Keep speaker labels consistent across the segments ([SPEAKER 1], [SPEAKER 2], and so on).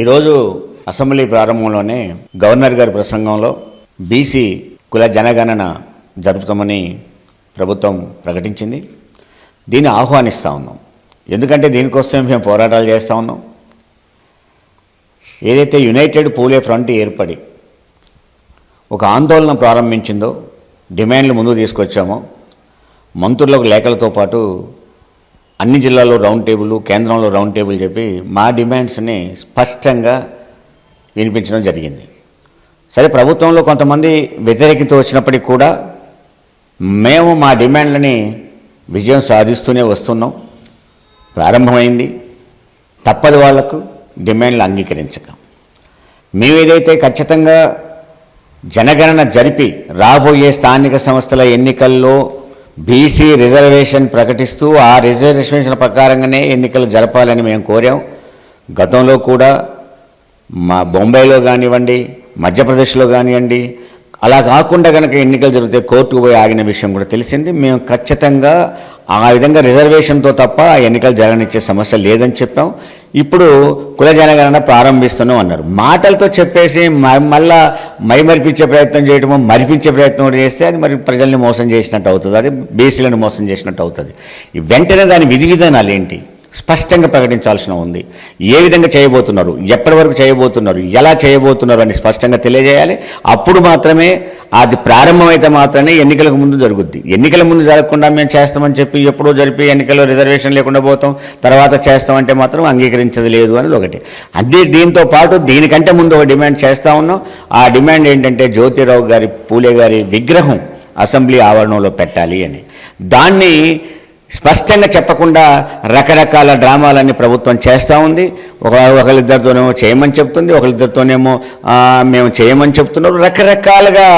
[SPEAKER 1] ఈరోజు అసెంబ్లీ ప్రారంభంలోనే గవర్నర్ గారి ప్రసంగంలో బీసీ కుల జనగణన జరుపుతామని ప్రభుత్వం ప్రకటించింది. దీన్ని ఆహ్వానిస్తూ ఉన్నాం. ఎందుకంటే దీనికోసం మేము పోరాటాలు చేస్తూ ఉన్నాం. ఏదైతే యునైటెడ్ పూలే ఫ్రంట్ ఏర్పడి ఒక ఆందోళన ప్రారంభించిందో డిమాండ్లు ముందుకు తీసుకొచ్చామో మంత్రులకు లేఖలతో పాటు అన్ని జిల్లాల్లో రౌండ్ టేబుల్ కేంద్రంలో రౌండ్ టేబుల్ చెప్పి మా డిమాండ్స్ని స్పష్టంగా వినిపించడం జరిగింది. సరే ప్రభుత్వంలో కొంతమంది వ్యతిరేకత వచ్చినప్పటికీ కూడా మేము మా డిమాండ్లని విజయం సాధిస్తూనే వస్తున్నాం. ప్రారంభమైంది. తప్పదు వాళ్ళకు డిమాండ్లు అంగీకరించక. మేము ఏదైతే ఖచ్చితంగా జనగణన జరిపి రాబోయే స్థానిక సంస్థల ఎన్నికల్లో బీసీ రిజర్వేషన్ ప్రకటిస్తూ ఆ రిజర్వేషన్ ప్రకారంగానే ఎన్నికలు జరపాలని మేము కోరాం. గతంలో కూడా మా బొంబాయిలో కానివ్వండి మధ్యప్రదేశ్లో కానివ్వండి అలా కాకుండా కనుక ఎన్నికలు జరిగితే కోర్టుకు పోయి ఆగిన విషయం కూడా తెలిసింది. మేము ఖచ్చితంగా ఆ విధంగా రిజర్వేషన్తో తప్ప ఆ ఎన్నికలు జరగనిచ్చే సమస్య లేదని చెప్పాం. ఇప్పుడు కుల జనగణన ప్రారంభిస్తున్నాం అన్నారు. మాటలతో చెప్పేసి మ- మళ్ళా మైమరిపించే ప్రయత్నం చేయడమో మరిపించే ప్రయత్నం చేస్తే అది మరి ప్రజల్ని మోసం చేసినట్టు అవుతుంది. అది బీసీలను మోసం చేసినట్టు అవుతుంది. వెంటనే దాని విధి విధానాలు ఏంటి? స్పష్టంగా ప్రకటించాల్సిన ఉంది. ఏ విధంగా చేయబోతున్నారు? ఎప్పటి వరకు చేయబోతున్నారు? ఎలా చేయబోతున్నారు అని స్పష్టంగా తెలియజేయాలి. అప్పుడు మాత్రమే అది ప్రారంభమైతే మాత్రమే ఎన్నికలకు ముందు జరుగుద్ది. ఎన్నికల ముందు జరగకుండా మేము చేస్తామని చెప్పి ఎప్పుడో జరిపి ఎన్నికల్లో రిజర్వేషన్ లేకుండా పోతాం. తర్వాత చేస్తామంటే మాత్రం అంగీకరించదు లేదు అనేది ఒకటి. అదే దీంతో పాటు దీనికంటే ముందు ఒక డిమాండ్ చేస్తూ ఉన్నాం. ఆ డిమాండ్ ఏంటంటే జ్యోతిరావు గారి పూలే గారి విగ్రహం అసెంబ్లీ ఆవరణంలో పెట్టాలి అని. దాన్ని స్పష్టంగా చెప్పకుండా రకరకాల డ్రామాలన్నీ ప్రభుత్వం చేస్తూ ఉంది. ఒక ఒకరిద్దరితోనేమో చేయమని చెప్తుంది ఒకరిద్దరితోనేమో మేము చేయమని చెప్తున్నారు. రకరకాలుగా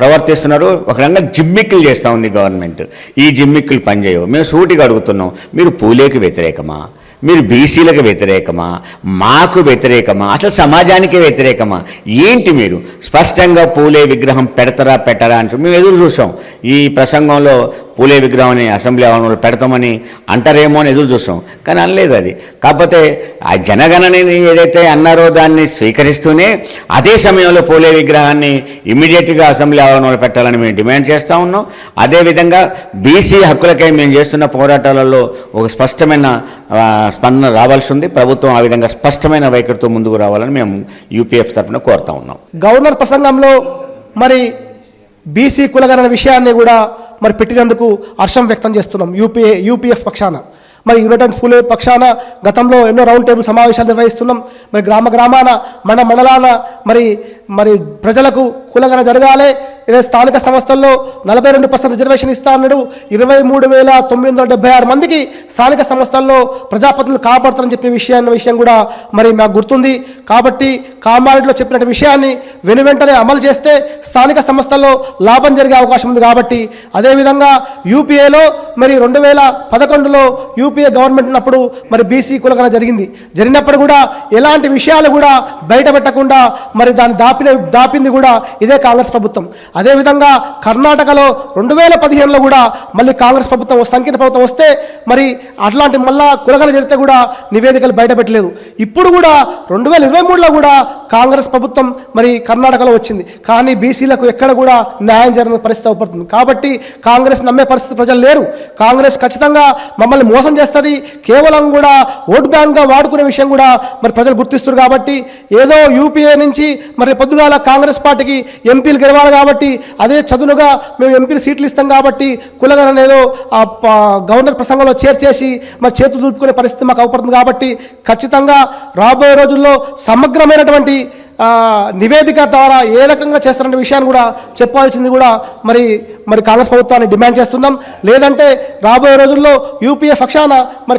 [SPEAKER 1] ప్రవర్తిస్తున్నారు. ఒక రకంగా జిమ్మిక్కులు చేస్తూ ఉంది గవర్నమెంట్. ఈ జిమ్మిక్కులు పనిచేయవు. మేము సూటిగా అడుగుతున్నాం మీరు పూలేకి వ్యతిరేకమా? మీరు బీసీలకు వ్యతిరేకమా? మాకు వ్యతిరేకమా? అసలు సమాజానికే వ్యతిరేకమా? ఏంటి మీరు? స్పష్టంగా పూలే విగ్రహం పెడతారా పెట్టరా అంటారు మేము ఎదురు చూసాం. ఈ ప్రసంగంలో పూలే విగ్రహాన్ని అసెంబ్లీ ఆవరణలో పెడతామని అంటారేమో అని ఎదురు చూసాం కానీ అనలేదు అది. కాకపోతే ఆ జనగణనని ఏదైతే అన్నారో దాన్ని స్వీకరిస్తూనే అదే సమయంలో పూలే విగ్రహాన్ని ఇమ్మీడియట్గా అసెంబ్లీ ఆవరణలో పెట్టాలని మేము డిమాండ్ చేస్తూ ఉన్నాం. అదేవిధంగా బీసీ హక్కులకై మేము చేస్తున్న పోరాటాలలో ఒక స్పష్టమైన స్పందన రావాల్సి ఉంది. ప్రభుత్వం ఆ విధంగా స్పష్టమైన వైఖరితో ముందుకు రావాలని మేము యూపీఎఫ్ తరఫున కోరుతా ఉన్నాం.
[SPEAKER 2] గవర్నర్ ప్రసంగంలో మరి బీసీ కులగణన విషయాన్ని కూడా మరి పెట్టినందుకు హర్షం వ్యక్తం చేస్తున్నాం. యూపీఏ యూపీఎఫ్ పక్షాన. మరి యునైటెడ్ ఫూలే పక్షాన గతంలో ఎన్నో రౌండ్ టేబుల్ సమావేశాలు నిర్వహిస్తున్నాం. మరి గ్రామ గ్రామాన మన మండలాన మరి మరి ప్రజలకు కూలగన జరగాలి. ఇదే స్థానిక సంస్థల్లో నలభై రెండు పర్సెంట్ రిజర్వేషన్ ఇస్తా అన్నాడు. ఇరవై మూడు వేల తొమ్మిది వందల డెబ్బై ఆరు మందికి స్థానిక సంస్థల్లో ప్రజాప్రతినిధులు కాపాడుతారని చెప్పిన విషయాన్ని విషయం కూడా మరి మాకు గుర్తుంది. కాబట్టి కామారెడ్డిలో చెప్పినటువంటి విషయాన్ని వెను వెంటనే అమలు చేస్తే స్థానిక సంస్థల్లో లాభం జరిగే అవకాశం ఉంది కాబట్టి అదేవిధంగా యూపీఏలో మరి రెండు వేల పదకొండులో యూపీఏ గవర్నమెంట్ ఉన్నప్పుడు మరి బీసీ కులగన జరిగింది. జరిగినప్పుడు కూడా ఎలాంటి విషయాలు కూడా బయటపెట్టకుండా మరి దాన్ని దాపిన దాపింది కూడా ఇదే కాంగ్రెస్ ప్రభుత్వం. అదేవిధంగా కర్ణాటకలో రెండు వేల పదిహేనులో కూడా మళ్ళీ కాంగ్రెస్ ప్రభుత్వం సంకీర్ణ ప్రభుత్వం వస్తే మరి అట్లాంటి మళ్ళా కులగన జరిగితే కూడా నివేదికలు బయటపెట్టలేదు. ఇప్పుడు కూడా రెండు వేల ఇరవై మూడులో కూడా కాంగ్రెస్ ప్రభుత్వం మరి కర్ణాటకలో వచ్చింది. కానీ బీసీలకు ఎక్కడ కూడా న్యాయం జరిగిన పరిస్థితి అవపడుతుంది కాబట్టి కాంగ్రెస్ నమ్మే పరిస్థితి ప్రజలు లేరు. కాంగ్రెస్ ఖచ్చితంగా మమ్మల్ని మోసం చేస్తుంది. కేవలం కూడా ఓట్ బ్యాంక్గా వాడుకునే విషయం కూడా మరి ప్రజలు గుర్తిస్తారు కాబట్టి ఏదో యూపీఏ నుంచి మరి పొద్దుగాల కాంగ్రెస్ పార్టీకి ఎంపీలు గెలవాలి కాబట్టి అదే చదునుగా మేము ఎంపీలు సీట్లు ఇస్తాం కాబట్టి కులగననేదో ఆ గవర్నర్ ప్రసంగంలో చేర్చేసి మరి చేతులు దులుపుకునే పరిస్థితి మాకు అవపడుతుంది కాబట్టి ఖచ్చితంగా రాబోయే రోజుల్లో సమగ్రమైనటువంటి నివేదిక ద్వారా ఏ రకంగా చేస్తారనే విషయాన్ని కూడా చెప్పాల్సింది కూడా మరి మరి కాంగ్రెస్ ప్రభుత్వాన్ని డిమాండ్ చేస్తున్నాం. లేదంటే రాబోయే రోజుల్లో యూపీఏ పక్షాన మరి